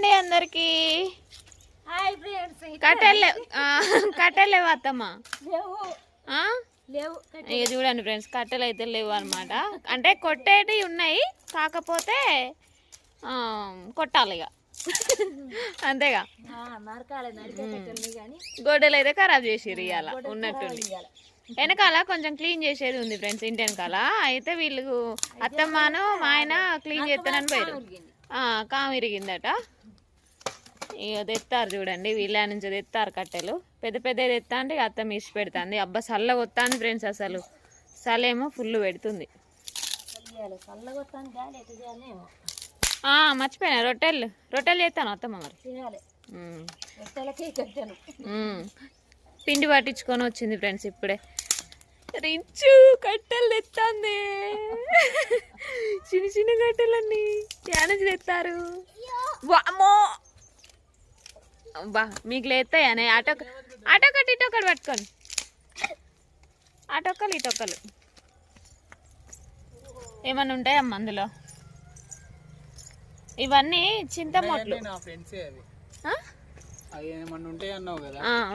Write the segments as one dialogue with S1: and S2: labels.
S1: అండి అందరికి. కట్టెలు కట్టెలు లేవు అత్తమ్మ? ఇక చూడండి ఫ్రెండ్స్ కట్టెలు అయితే లేవు అనమాట అంటే కొట్టేటి ఉన్నాయి కాకపోతే కొట్టాలి ఇక. అంతేగా? గొడ్డలు అయితే ఖరాబ్ చేసిర్రు ఇవాళ ఉన్నట్టుండి. వెనకాల కొంచెం క్లీన్ చేసేది ఉంది ఫ్రెండ్స్ ఇంటి వెనకాల అయితే వీళ్ళు అత్తమ్మను మా ఆయన క్లీన్ చేస్తానని పోయారు ఆ, కాము ఇరిగిందట ఇక తెత్తారు చూడండి వీళ్ళ నుంచి తెత్తారు కట్టెలు. పెద్ద పెద్ద తెత్తా అంటే ఇక అత్తమ్మ ఇసి పెడుతుంది. అబ్బా చల్ల కొత్తాంది ఫ్రెండ్స్ అసలు. చలేమో ఫుల్ పెడుతుంది.
S2: చల్లగా వస్తాను
S1: మర్చిపోయినా? రొట్టెలు? రొట్టెలు చేస్తాను అత్తమ్మ మరి. పిండి పట్టించుకొని వచ్చింది ఫ్రెండ్స్ ఇప్పుడే. రిచ్చు కట్టెలు తెత్తాంది. చిన్న చిన్న కట్టెలన్నీ. నుంచి తెస్తారు వామ్మో. బా మీకు లేస్తాయనే అటో అటొకటి ఇటొకటి పట్టుకోండి. అటొక్కలు ఇటొక్కలు ఏమన్నా ఉంటాయమ్మా అందులో? ఇవన్నీ చింతమొట్లు.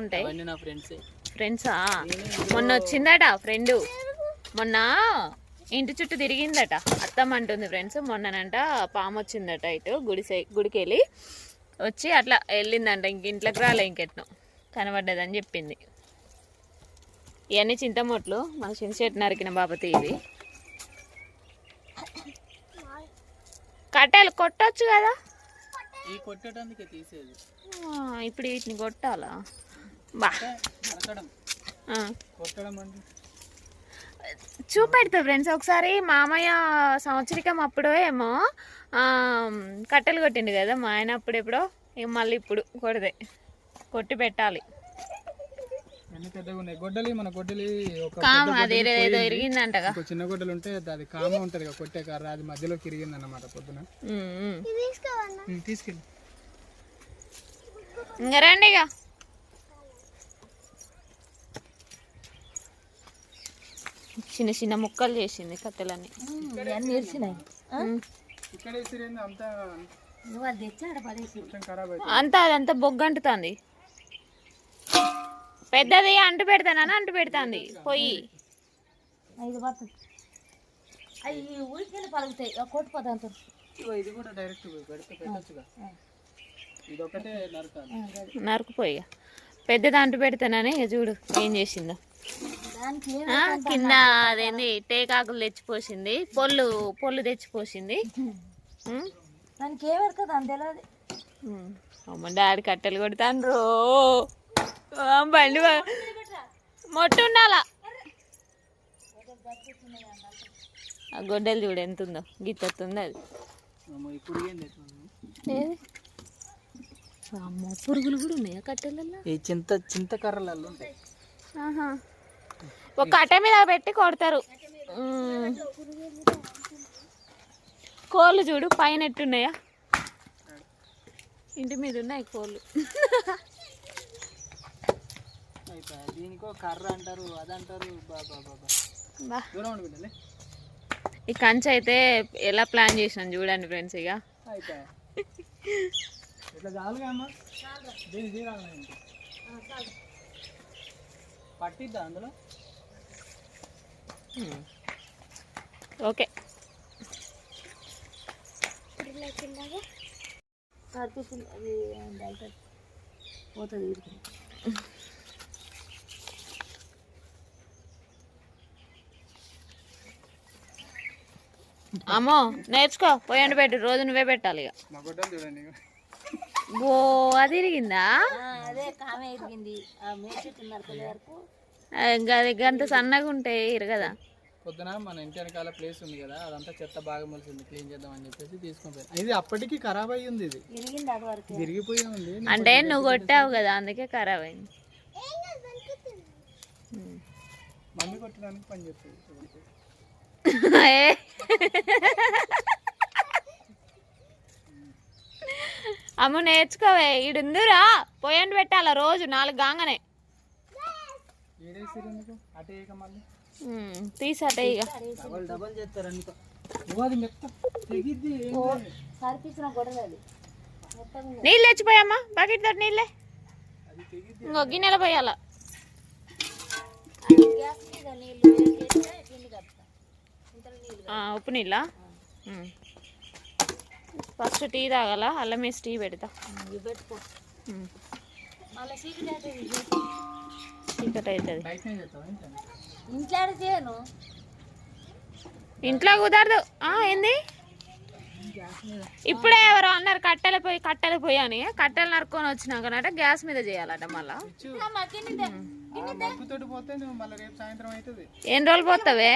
S3: ఉంటాయి ఫ్రెండ్సే
S1: మొన్న వచ్చిందట ఫ్రెండ్ మొన్న ఇంటి చుట్టూ తిరిగిందట. అత్తమ్మ అంటుంది ఫ్రెండ్స్ మొన్ననంట పాము వచ్చిందట ఇటు గుడి సై గుడికి వెళ్ళి వచ్చి అట్లా వెళ్ళిందంట. ఇంక ఇంట్లోకి రాలే ఇంకెట్నో. కనబడ్డదని చెప్పింది. ఇవన్నీ చింతమొట్లు. మన చిన్న చెట్టు నరికిన బాపతి ఇవి. కట్టెలు కొట్టొచ్చు కదా? ఇప్పుడు వీటిని కొట్టాలా? బా.
S3: నరకడం.
S1: ఆ.
S3: కొట్టడం అంటే?
S1: చూపెడతా ఫ్రెండ్స్. ఒకసారి మామయ్య సంవత్సరికం అప్పుడు ఏమో కట్టెలు కొట్టిండు కదా మా ఆయన అప్పుడు ఎప్పుడో ఇక మళ్ళీ ఇప్పుడు కొడితే కొట్టి పెట్టాలి.
S3: గొడ్డలి మన గొడ్డలి
S1: కామ
S3: చిన్న గొడ్డలు ఉంటే అది కామ ఉంటది కదా కొట్టే కర్ర అది ఇరిగింది అన్నమాట పొద్దున. తీసుకెళ్ళి.
S1: ఇంక రండి ఇక. చిన్న చిన్న ముక్కలు చేసింది కట్టెలన్నీ.
S3: ఇక్కడ వేసిరింది అంతా
S2: నువ్వు అది తెచ్చి ఆడ పడేసి.
S3: కొంచెం ఖరాబ్ అవుతుంది
S1: అంతా అదంతా బొగ్గంటుతుంది పెద్దది అంటు పెడతానని అంటు పెడతాంది. పొయ్యి
S2: ఐదు పడుతుంది అవి ఊరికెళ్ళి పలుకుతాయి. కొట్టుపోతాయి అంత
S3: ఇగో ఇది కూడా డైరెక్ట్ పెడితే పెట్టచ్చుగా. ఇది ఒకటే నరకాలి.
S1: నరుకుపోయి పెద్దది అంటు పెడతానని ఇక చూడు ఏం చేసిందో. కింద. అదేంది టేకాకులు తెచ్చిపోసింది పొల్లు పొల్లు తెచ్చిపోసింది.
S2: దానికి ఏం దాని తెలియదు.
S1: అమ్మ డాడీ కట్టెలు కొడతాను బండి మొట్టు ఉండాలా ఆ గొడ్డలు చూడు ఎంత ఉందో గిత్తెత్తుంది అది.
S3: అమ్మో,
S1: పురుగులు కూడా ఉన్నాయా కట్టెలలో
S3: చింత చింత కర్రలలో ఉంటాయి.
S1: ఆహా. ఒక కట్టె మీద పెట్టి కొడతారు. కోళ్ళు చూడు పైన ఎట్టున్నాయా? ఇంటి మీద ఉన్నాయి కోళ్ళు.
S3: దీనికో కర్ర అంటారు అదంటారు
S1: ఈ కంచె అయితే ఎలా ప్లాన్ చేసినాం చూడండి ఫ్రెండ్స్ ఇక.
S3: పట్టిద్దా అందులో.
S1: ఓకే
S2: వెళ్తుంది పోతుంది
S1: అమ్మో నేర్చుకో. పోయండి పెట్టు. రోజు నువ్వే పెట్టాలి ఇక. ఓ అది ఇరిగిందా? గంత సన్నగా ఉంటాయి ఇరగదా?
S3: పొద్దున మన ఇంటి వెనకాల ప్లేస్ ఉంది కదా అదంతా చెత్త బాగా మొలిసింది క్లీన్ చేద్దాం అని చెప్పేసి తీసుకొని పోయాను. ఇది అప్పటికి ఖరాబ్ అయ్యి ఉంది ఇది విరిగిపోయి ఉంది.
S1: అంటే నువ్వు కొట్టావు కదా అందుకే ఖరాబ్ అయింది.
S3: మమ్మీ కొట్టడానికి పని చేస్తుంది.
S1: ఏ. అమ్మ నేర్చుకోవే ఈడుందిరా పోయండి పెట్టాల రోజు నాలుగు గాంగనే.
S3: అటే మళ్ళీ.
S1: తీసటే ఇక. నీళ్ళు తెచ్చిపోయమ్మా బకెట్ తోటి నీళ్ళే? ఇంకో గిన్నెలో పోయాల? ఉప్పు నీళ్ళ? ఫస్ట్ టీ తాగాల? అల్లం వేసి టీ పెడతా. చీకటి అవుతుంది.
S3: ఇంట్లో
S2: చేయను.
S1: కుదరదు. ఆ, ఏంది? ఇప్పుడే ఎవరో అన్నారు కట్టెలు పోయి కట్టెలు పోయి అని. కట్టెలు నరుక్కొని వచ్చినాకనట గ్యాస్ మీద చేయాలట మళ్ళా.
S3: మగ్గుతోటి పోతే నువ్వు మళ్ళీ రేపు సాయంత్రం అవుతుంది
S1: ఎన్ని రోజులు పోతావే?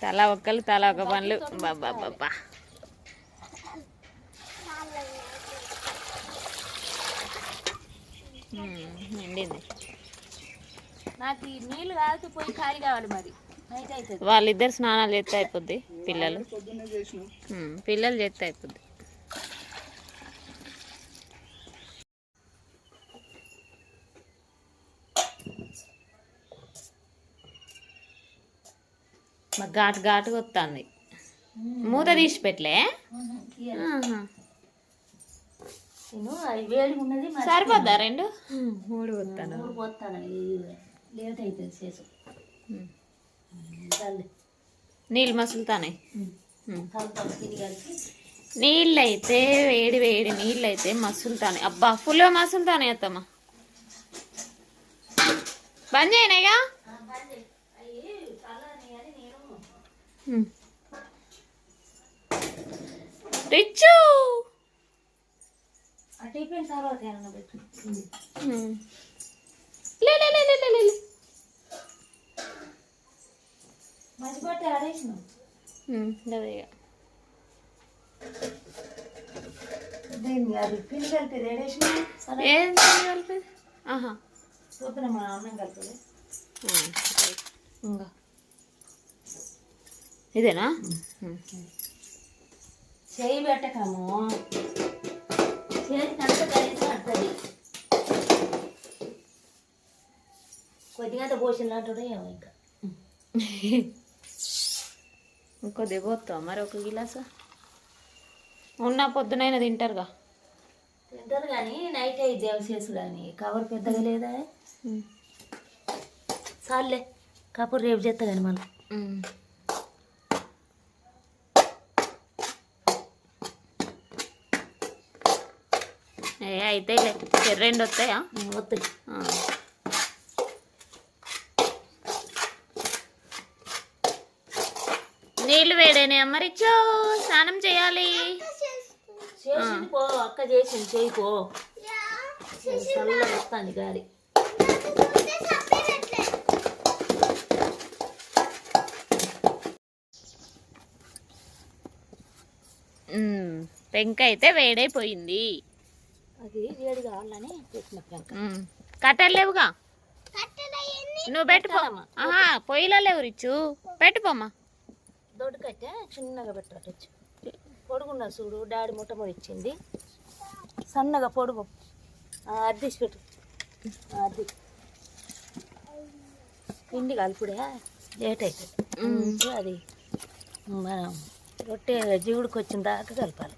S1: తల ఒక్కలు తల ఒక పనులు బాబా బాబా నిండింది.
S2: నాకు ఈ నీళ్ళు కాదు పోయి ఖాళీ కావాలి మరి.
S1: వాళ్ళిద్దరు స్నానాలు చేస్తే అయిపోద్ది పిల్లలు. పిల్లలు చేస్తే అయిపోద్ది. ఘాటు ఘాటుగా వస్తుంది మూత తీసి పెట్టలే?
S2: నేను అది వేడిగా ఉన్నది
S1: సరిపోద్దా రెండు? మూడు వస్తాను
S2: మూడు పోతాను. లేట్ అవుతుంది చేసు.
S1: నీళ్ళు మసులుతానే నీళ్ళు అయితే వేడి వేడి నీళ్ళు అయితే మసులుతానే అబ్బా ఫుల్ మసులుతానే అత్తమ్మ. బంద్ చేయనాయిగా రిచ్చు!
S2: టిఫిన్ తర్వాత ఏమన్నా పెట్టు.
S1: లే లే లే లే లే లే.
S2: మర్చిపోతే ఆడేసినావు.
S1: ఉమ్, అదే ఇక.
S2: దీన్ని అది పిండి కలిపి
S1: ఏం కలిపేది? ఆహా.
S2: చూపిన అన్నం కలిపి.
S1: ఇంకా ఇదేనా.
S2: చేయి పెట్టకము కొద్దిగా పోసినట్టు ఏమో ఇంకా.
S1: ఇంకొద్ది పోతావా? మరి ఒక గిలాస? ఉన్న పొద్దునైనా తింటారుగా.
S2: తింటారు కానీ నైట్ అయ్యి దేవశేసు కానీ కవర్ పెద్దగా లేదా?
S1: ఉమ్.
S2: చాలులే కపూర్ రేపు చేస్తా కానీ మనం
S1: ఏ అయితే రెండు వస్తాయా?
S2: వస్తుంది
S1: ఆ. నీళ్ళు వేడేనే అమ్మరిచ్చో స్నానం చేయాలి.
S2: చేసింది పో అక్క చేసింది చేయి పో. చల్లగా వస్తుంది గాలి.
S1: ఉమ్, పెంక అయితే వేడైపోయింది.
S2: అది వేడి కావాలని పెట్టిన
S1: కట్టెలు లేవుగా? నువ్వు పెట్టుకో. ఆహా పొయ్యిలో లేవు రిచ్చు పెట్టుకోమ్మా.
S2: దొడ్డు కట్టే చిన్నగా పెట్టవచ్చు పొడుగున్న చూడు డాడీ ముట్టముడి ఇచ్చింది. సన్నగా పొడుగు. అద్దీసి పెట్టు. అద్ది. పిండి కలుపుడే లేట్ అవుతుంది అది మనం రొట్టె జీవుడికి వచ్చిన దాకా కలపాలి.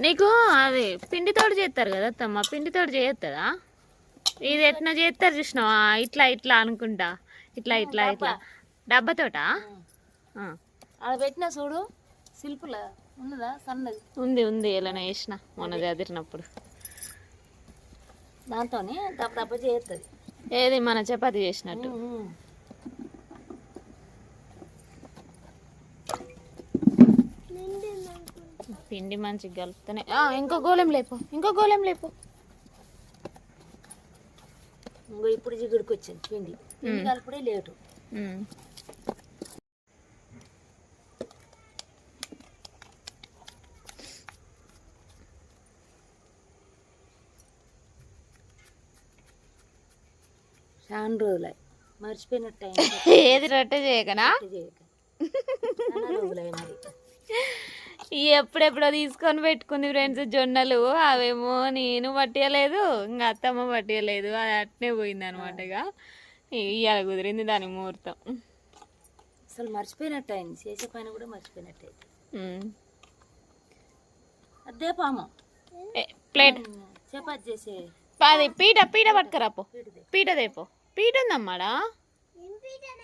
S1: నీకు అది పిండితోడు చేస్తారు కదా అత్తమ్మ పిండితోడు చేయొస్తుందా ఇది ఎట్లా చేస్తారు చూసినావా? ఇట్లా ఇట్లా అనుకుంటా. ఇట్లా ఇట్లా ఇట్లా. డబ్బతోటా.
S2: అలా పెట్టినా చూడు శిల్పుల ఉన్నదా? సన్నది.
S1: ఉంది ఉంది ఎలా వేసిన. మొన్న చదివినప్పుడు
S2: దాంతోనే దప్ప దప్ప చేస్తుంది.
S1: ఏది? మన చపాతి చేసినట్టు. పిండి మంచిగా కలుపుతానే ఆ, ఇంకో గోళం లేపు ఇంకో గోళం లేపు.
S2: ఇంకో ఇప్పుడు జిగుడికి వచ్చింది పిండి పిండి కలుపుడే లేటు. చాలా రోజులై. మర్చిపోయినట్టు
S1: ఏది రొట్టె చేయకనా?
S2: చేయక. రోజులై మరి.
S1: ఎప్పుడెప్పుడో తీసుకొని పెట్టుకుంది ఫ్రెండ్స్ జొన్నలు. అవేమో నేను పట్టేయలేదు ఇంకా అత్తమ్మ పట్టేయలేదు అది అట్నే పోయింది అనమాట ఇక. ఇవాళ కుదిరింది దాని ముహూర్తం.
S2: అసలు మర్చిపోయినట్టు అయింది చేసే పని కూడా మర్చిపోయినట్టు. అదే పాము.
S1: ప్లేట్.
S2: చపాతి చేసే.
S1: అది పీట పీట పట్టుకురాపో పీట దేపో పీట ఉందమ్మాడా?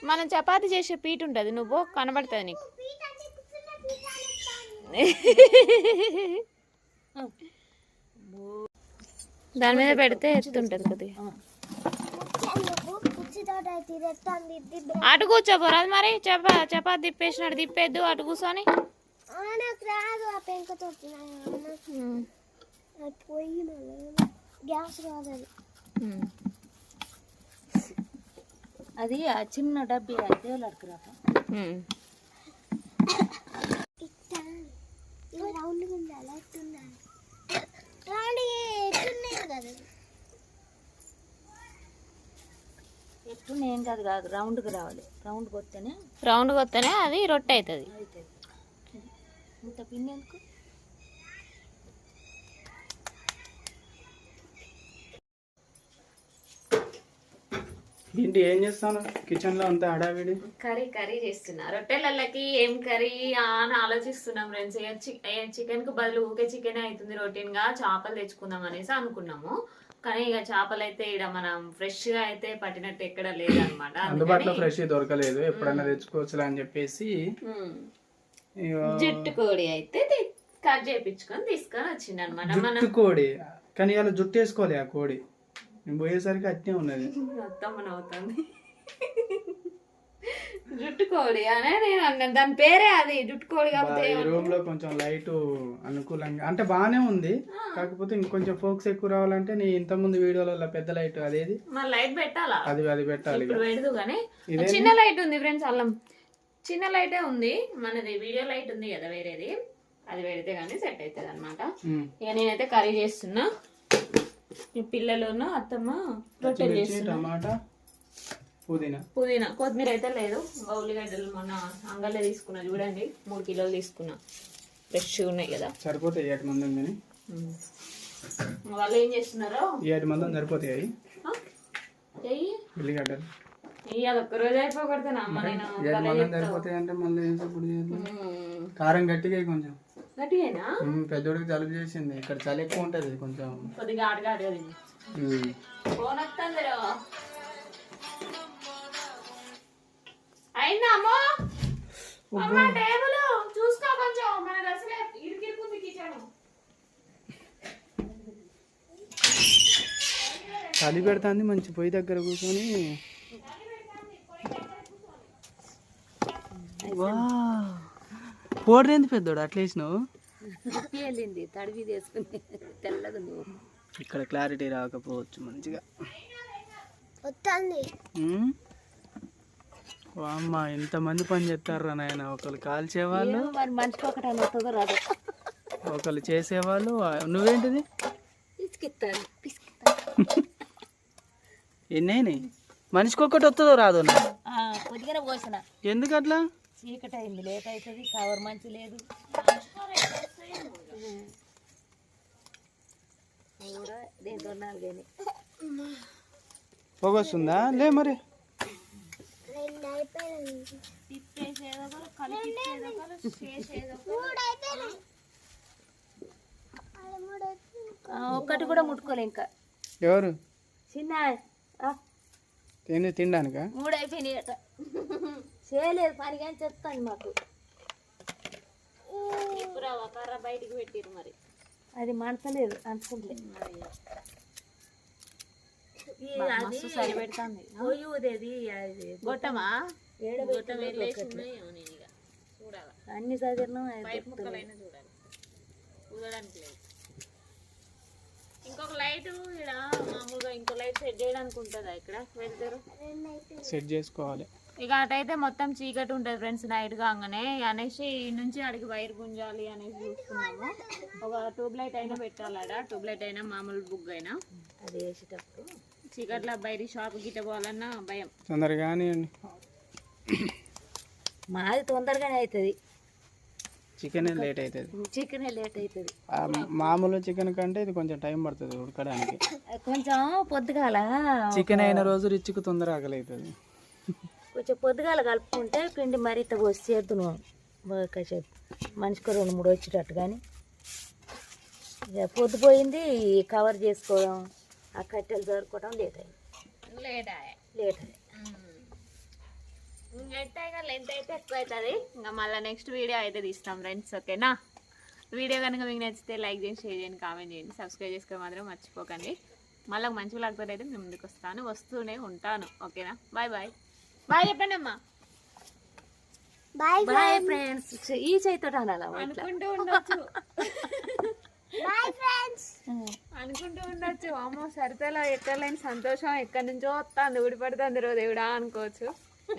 S1: మనం చపాతి చేసే పీట ఉంటుంది నువ్వు కనబడుతుంది నీకు. దాని మీద పెడితే ఎత్తుంటది కొద్దిగా అటు కూర్చోపోరాదు మరి చప చపాతి తిప్పేసినట్టు తిప్పేద్దు అటు కూర్చొని
S4: అది
S2: చిన్న డబ్బి అయితే.
S4: ఇట్టా ఎట్టు ఉండాలి రౌండ్ కదా.
S2: ఏం కాదు కాదు రౌండ్కి రావాలి. రౌండ్కి వస్తేనే
S1: రౌండ్ కొత్తనే అది రొట్టె అవుతుంది.
S2: అవుతుంది. ఇంత పిండి ఎందుకు?
S3: ఏంటి ఏం చేస్తాను కిచెన్లో అంతా హడావిడి?
S1: కర్రీ కర్రీ చేస్తున్నా రొట్టెలకి ఏం కర్రీ అని ఆలోచిస్తున్నాం ఫ్రెండ్స్. చికెన్కు బదులు ఊకే చికెన్ అవుతుంది రొటీన్గా చేపలు తెచ్చుకుందాం అనేసి అనుకున్నాము. కానీ ఇక చేపలు అయితే ఇక్కడ మనం ఫ్రెష్గా అయితే పట్టినట్టు ఎక్కడ లేదనమాట
S3: అందుబాటులో ఫ్రెష్ దొరకలేదు. ఎప్పుడన్నా తెచ్చుకోవచ్చులే అని చెప్పేసి
S1: జుట్టు కోడి అయితే కట్ చేయించుకొని తీసుకొని వచ్చింది అనమాట
S3: జుట్టు కోడి. కానీ ఇలా జుట్టు వేసుకోవాలి ఆ కోడి. నేను పోయేసరికి అట్నే ఉన్నది.
S1: మొత్తం మన అవుతుంది జుట్టు కోడి అనే నేను అన్నాను. దాని పేరే అది జుట్టు కోడి కాకపోతే
S3: రూమ్లో కొంచెం లైట్ అనుకూలంగా అంటే బాగానే ఉంది. కాకపోతే ఇంకొంచెం ఫోక్స్ ఎక్కువ రావాలంటే నీ ఇంత ముందు వీడియోలలో పెద్ద లైట్ అదేది?
S1: మరి లైట్ పెట్టాలా?
S3: అది అది పెట్టాలి
S1: పెడదు కానీ. చిన్న లైట్ ఉంది ఫ్రెండ్స్ అల్లం. చిన్న లైటే ఉంది. మనది వీడియో లైట్ ఉంది కదా వేరేది. అది పెడితే కానీ సెట్ అవుతుంది అనమాట. ఇక నేనైతే కర్రీ చేస్తున్నా. పిల్లలును అత్తమ్మ? రొట్టెలు చేస్తున్నా.
S3: టమాటా పుదీనా.
S1: పుదీనా. కొత్తిమీర అయితే లేదు. ఉల్లిగడ్డలు మొన్న అంగళ్ళే తీసుకున్నా. చూడండి మూడు కిలోలు తీసుకున్నా. ఫ్రెష్గా ఉన్నాయి కదా.
S3: సరిపోతాయి ఏడు మంది కానీ.
S1: వాళ్ళు ఏం చేస్తున్నారో?
S3: ఏడు మంది సరిపోతాయి ఉల్లిగడ్డలు.
S1: ఇవాళ ఒక్క రోజు అయిపోగొడుతున్నా అమ్మ నేను
S3: సరిపోతాయి అంటే మళ్ళీ. కారం గట్టిగా కొంచెం.
S1: గట్టిగానా
S3: పెద్దోడికి జలుబు చేసింది. ఇక్కడ చలి ఎక్కువ ఉంటది కొంచెం.
S1: కొద్దిగా ఆడగా ఆడగా తిని.
S3: ఉమ్.
S1: ఫోన్ వస్తుందిరో అయిందా అమ్మో? అమ్మ టేబుల్. చూసుకో కొంచెం. మన అసలే ఇరికిరుకుంది కిచెన్.
S3: చలి పెడుతుంది మంచి పొయ్యి దగ్గర కూర్చొని. పోడరేంది పెద్దోడు? అట్లా వేసినావు?
S2: వెళ్ళింది తడివి నువ్వు
S3: ఇక్కడ క్లారిటీ రాకపోవచ్చు మంచిగా. అమ్మ ఎంతమంది పని చేస్తారా నాయన? ఒకళ్ళు కాల్చేవాళ్ళు ఒకళ్ళు చేసేవాళ్ళు. నువ్వేంటిది?
S2: పిసికిస్తాను
S3: ఎన్ని అయినాయి మనిషికి ఒక్కటి వస్తుందో రాదు నా
S2: చీకటి అయింది లేట్ అవుతుంది కవర్ మంచి లేదు. కూడా దీంతో నాలుగైనాయి
S3: పొగ వస్తుందా లే మరి.
S2: ఒక్కటి కూడా ముట్టుకోలే ఇంకా.
S3: ఎవరు?
S2: చిన్న ఆ,
S3: తిండి తినడానికా?
S2: మూడు అయిపోయినాయి చేయలేదు పని కానీ చెప్తాను మాకు
S1: కర్ర బయటికి పెట్టిరు మరి.
S2: అది మంటలేదు అంటుకుంటలే.
S1: మస్తు సరి పెడుతుంది
S2: పోయి ఊదేది అది
S1: గొట్టమా?
S2: ఏడ
S1: గొట్టం చూడాలి?
S2: అన్ని చదివినాం
S1: చూడాలి. లేదు. ఇంకొక లైట్ ఇక్కడ మామూలుగా ఇంకో లైట్ సెట్ చేయడానికి ఉంటుందా ఇక్కడ వెళ్తారు
S3: సెట్ చేసుకోవాలి.
S1: ఇక అటైతే మొత్తం చీకటి ఉంటుంది ఫ్రెండ్స్ నైట్ కాగానే అనేసి ఈ నుంచి అడిగి వైర్ గుంజాలి అనేసి చూస్తున్నాము. ఒక ట్యూబ్ లైట్ అయినా పెట్టాలడ ట్యూబ్ లైట్ అయినా మామూలు బుక్ అయినా.
S2: అది వేసేటప్పుడు
S1: చీకట్లో బయట షాప్ గిట్ట పోవాలన్నా భయం.
S3: తొందరగా
S2: మాది తొందరగానే అవుతుంది
S3: చికెన్ లేట్ అవుతుంది
S2: చికెనే లేట్ అవుతుంది
S3: మామూలు చికెన్ కంటే ఇది కొంచెం టైం పడుతుంది ఉడకడానికి.
S2: కొంచెం పొద్దుగాల?
S3: చికెన్ అయిన రోజు రిచ్కి తొందర ఆకలి అవుతుంది
S2: కొంచెం పొద్దుగాల కలుపుకుంటే పిండి మరింత పోసి చేద్దును కాసేపు మనిషికి రెండు మూడు వచ్చేటట్టు కానీ. ఇక పొద్దుపోయింది కవర్ చేసుకోవడం ఆ కట్టెలు దొరుకోవడం లేట్ అయింది.
S1: లేట్
S2: లేట్
S1: లెంత్ అయితే ఎక్కువ అవుతుంది. ఇంకా మళ్ళీ నెక్స్ట్ వీడియో అయితే తీస్తాం ఫ్రెండ్స్ ఓకేనా వీడియో కనుక మీకు నచ్చితే లైక్ చేయండి షేర్ చేయండి కామెంట్ చేయండి. సబ్స్క్రైబ్ చేసుకోవడం మాత్రం మర్చిపోకండి. మళ్ళీ మంచి లేకపోతే అయితే మేము ముందుకు వస్తాను. వస్తూనే ఉంటాను ఓకేనా బాయ్ బాయ్ బాయ్ చెప్పండి అమ్మా.
S4: Bye
S2: bye friends. ఈ చేతితో అనాలా
S1: అనుకుంటూ ఉండొచ్చు.
S4: Bye friends.
S1: అనుకుంటూ ఉండొచ్చు. అమ్మో సరితలో ఎక్కలేని సంతోషం ఎక్కడి నుంచో వస్తుంది ఊడిపడుతుంది రో దేవుడా అనుకోవచ్చు.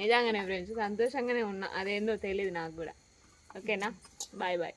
S1: నిజంగానే ఫ్రెండ్స్ సంతోషంగానే ఉన్నా. అదేందో తెలియదు నాకు కూడా. ఓకేనా? Bye bye.